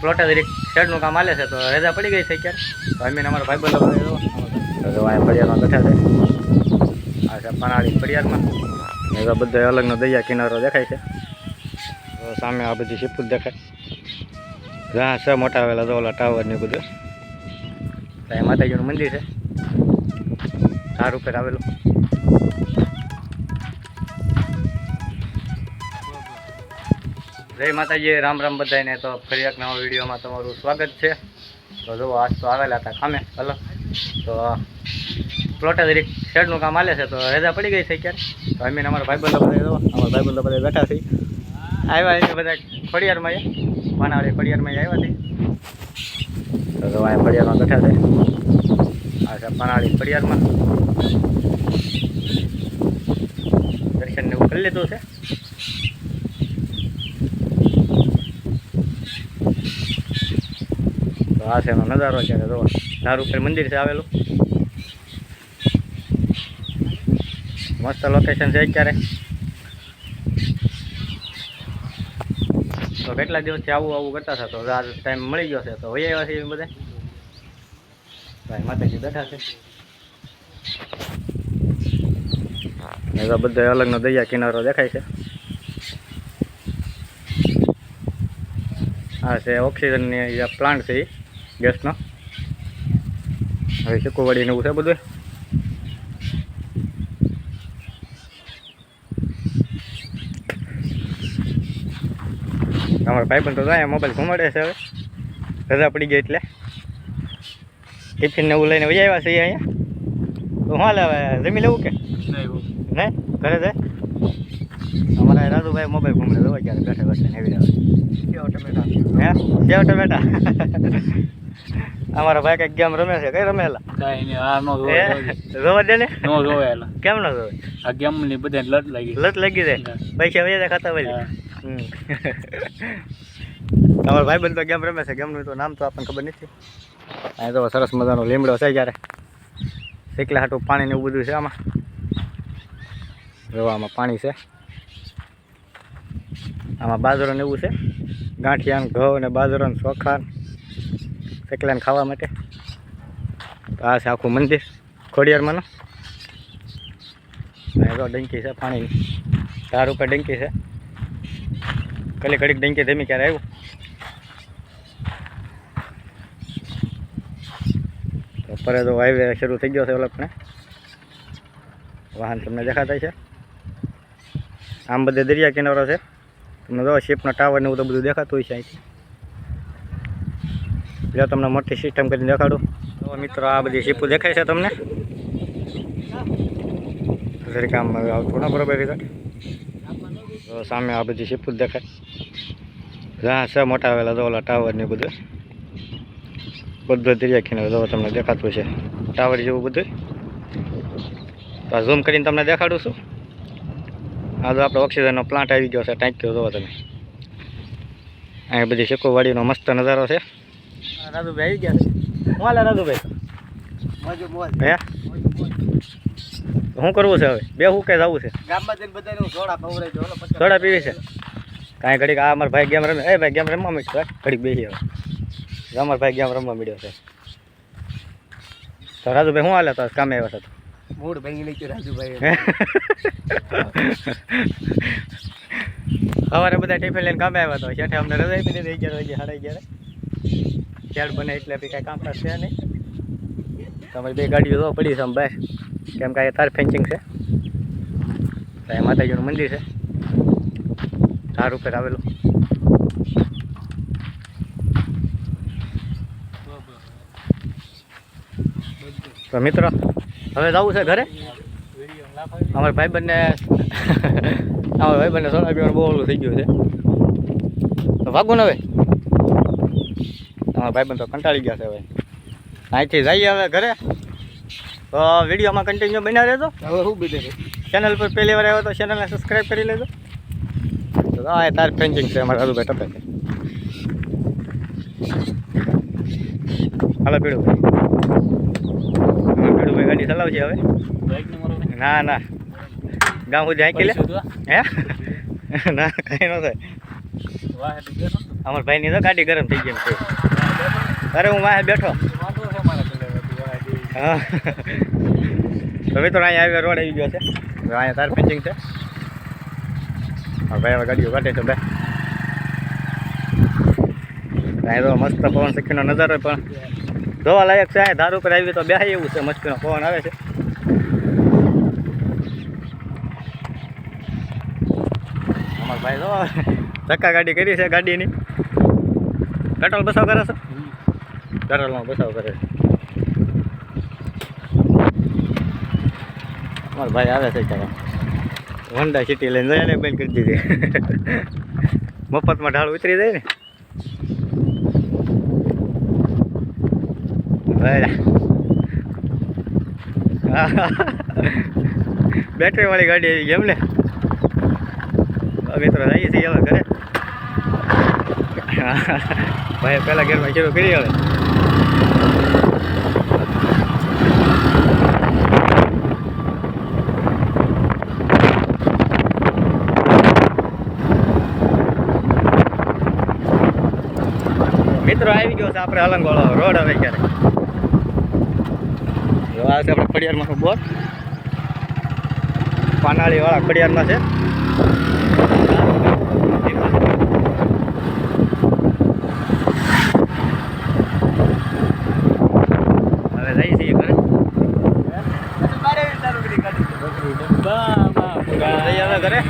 પ્લોટે શેડનું કામ હાલે છે તો રજા પડી ગઈ છે અમે ને અમારા ભાઈ આ ફળિયામાં બેઠા છે. આ છે પનાળી ફળિયારમાં. એવા બધા અલગનો દરિયા કિનારો દેખાય છે. સામે આ બધી શીપુત દેખાય. ઘણા છે મોટા આવેલા તો ટાવર ને બધું. માતાજીનું મંદિર છે. ધાર ઉપર આવેલું. જય માતાજી, રામ રામ બધાને તો ફરી એક નવા વિડીયોમાં તમારું સ્વાગત છે. તો જુઓ, આજ તો આવેલા હતા કામે હલો. તો પ્લોટે દરેક શેડનું કામ આલે છે, તો રજા પડી ગઈ છે ક્યારે તો અમે અમારા અમારા ભાઈબંધો બધા અમારા અમારા ભાઈબંધો બધા બેઠા છે. આવ્યા એ બધા ખોડિયારમાં પાનાવાળી ખોડિયારમાં આવ્યા છે. તો જો અહીંયા ખોડિયારમાં બેઠા છે. આ છે પાનાવાળી ખોડિયારમાં. દર્શનને એવું કરી લીધું છે. આ છે એનો નજારો અત્યારે જો ધાર ઉપર મંદિર છે આવેલું. મસ્ત લોકેશન છે અત્યારે. તો કેટલા દિવસથી આવું આવું કરતા હતા? તો આજ ટાઈમ મળી ગયો છે. તો હોય આવ્યા છે બધા? ભાઈ માતાજી બેઠા છે. બધા અલગનો દરિયા કિનારો દેખાય છે. આ છે ઓક્સિજનની પ્લાન્ટ છે એ ગેસનો? હવે શીકુવાડીને એવું છે બધું અમારા પણ તો જાય મોબાઈલ ઘુમાડે છે હવે. રજા પડી ગઈ એટલે. ટિફિન ને એવું લઈને વહી આવ્યા છે અહીંયા. તો હું હાલે હવે જમી લેવું કે? નહીં. ઘરે જાય? અમારા રાજુભાઈ મોબાઈલ ઘૂમડે તો ક્યારે બેઠા બેઠા ને એવી આવે હે? સેવ ટમેટા? અમારા ભાઈ કઈ ગેમ રમે છે કઈ રમેલા? કઈ નહીં, આ નો જોવે જોવે. દે ને? નો જોવે એલા. કેમ નો જોવે? આ ગેમની બધે લત લાગી લત લાગી જાય. પૈસા વૈયા ખાતા હોય અમારા ભાઈ અમારો તો ગેમ રમે છે ગેમનું તો નામ તો આપણને ખબર નથી. અહીં તો સરસ મજાનો લીમડો છે જ્યારે શીકલા હાટું પાણી ને એવું બધું છે આમાં. રવામાં પાણી છે. આમાં બાજરો ને એવું છે. ગાંઠિયા ઘઉં ને બાજરો ને ચોખા ને શેકલાને ખાવા માટે. આ છે આખું મંદિર ખોડિયારમાંનું તો ડંકી છે, પાણીની. ચાર ઉપર ડંકી છે. કલી ઘડીક ડંકી ધમી ક્યારે આવ્યું. પરે તો હાઈવે શરૂ થઈ ગયો છે ઓલપણે વાહન તમને દેખાતા છે. આમ બધે દરિયા કિનારો છે. તમને જો શિપનો ટાવર ને એવું તો બધું દેખાતું હોય છે અહીંથી. જો તમને મોટી સિસ્ટમ કરીને દેખાડું. તો મિત્રો, આ બધી શીપો દેખાય છે તમને? જરીક આમ હવે આવતું ના બરોબર રીતે. તો સામે આ બધી શીપો જ દેખાય. જ્યાં છે મોટા આવેલા તો ઓલા ટાવર ને બધું. બધું દરિયા ખીને જો તમને દેખાતું છે ટાવર જેવું બધું. તો ઝૂમ કરીને તમને દેખાડું છું. આ તો આપણો ઓક્સિજનનો પ્લાન્ટ આવી ગયો છે, ટાંક્યો, જોવો તમે. અહીંયા બધી શીકોવાડીનો મસ્ત નજારો છે. રાજુભાઈ આવી ગયા છે. હું હાલે રાજુભાઈ હે? શું કરવું છે હવે? બે હું કે જવું છે? ગામમાં જઈને બધાને હું સોડા દઉં, પછી સોડા પીવી છે? કાંઈ ઘડીક આ અમારા ભાઈ ગેમ રમે. એ ભાઈ ગેમ રમવા મીડ્યો હે? ઘડીક બેસી હવે. અમારા ભાઈ ગેમ રમવા મીડ્યો છે. તો રાજુભાઈ શું હાલે? તો કામે આવ્યા હતા? મૂળ ભાઈ નીચે રાજુભાઈ સવારે બધા ટિફિન લઈને કામે આવ્યા તો શેઠે અમને રજા આપી દીધી અગિયાર વાગે સાડા અગિયારે. શેડ બને એટલે બી કાંઈ કામકાજ છે નહીં. તમારી બે ગાડીઓ તો પડી છે ભાઈ કેમ કે અહીંયા તાર ફેન્સિંગ છે. તો અહીંયા માતાજીનું મંદિર છે. ધાર ઉપર આવેલું. તો મિત્રો, હવે જવું છે ઘરે? અમારા ભાઈબંધને અમારા ભાઈબંધને સોના પીવાનું બહુ ઓલું થઈ ગયું છે. તો ભાગું ને હવે. અમારા ભાઈબંધ તો કંટાળી ગયા છે હવે. અહીંથી જઈએ હવે ઘરે. તો વિડીયોમાં કન્ટિન્યુ બન્યા રહેજો. હવે શું બીજે ચેનલ પર પહેલી વાર આવ્યો તો ચેનલને સબસ્ક્રાઈબ કરી લેજો. તો હા તાર ફેન્ચિંગ છે અમારા રાજુભાઈ ટપે છે. હાલો પીડુભાઈ પીડુભાઈ ગાડી ચલાવશે હવે. નો ના ગામ સુધી આંકી લે. હે? ના કઈ ન થાય. અમારા ભાઈની તો ગાડી ગરમ થઈ ગઈ એમ અરે હું વાંહે બેઠો. છે હા. તો અહીંયા આવ્યો, રોડ આવી ગયો છે. અહીંયા તાર પેન્ચિંગ છે. હા ભાઈ હવે ગાડીઓ કાઢે તો ભાઈ અહીંયા તો મસ્ત પવન સખીનો નજારો પણ જોવા લાયક છે, અહીંયા ધાર ઉપર આવી તો બેહાય એવું છે મસ્કીનો પવન આવે છે. ભાઈ જો ધક્કા ગાડી કરી છે ગાડીની. પેટ્રોલ બસાવ કરે છે. પેટ્રોલમાં બસાવ કરે. અમારા ભાઈ આવે છે ત્યારે હોન્ડા સિટી લઈને જાય ને કરી દીધી. મફતમાં ઢાળ ઉતરી જાય ને. બેટરી વાળી ગાડી આવી ગઈ એમ ને. મિત્રો જઈએ છીએ હવે ઘરે. ભાઈ પહેલાં ઘરમાં શરૂ કરી હવે. મિત્રો, આવી ગયો છે આપણે હલંગોળો રોડ હવે ક્યારે? આ છે આપણે ખડિયારમાં પાનાળી વાળા ખડિયારમાં છે. હવે જઈ છીએ ઘરે. ઘરે.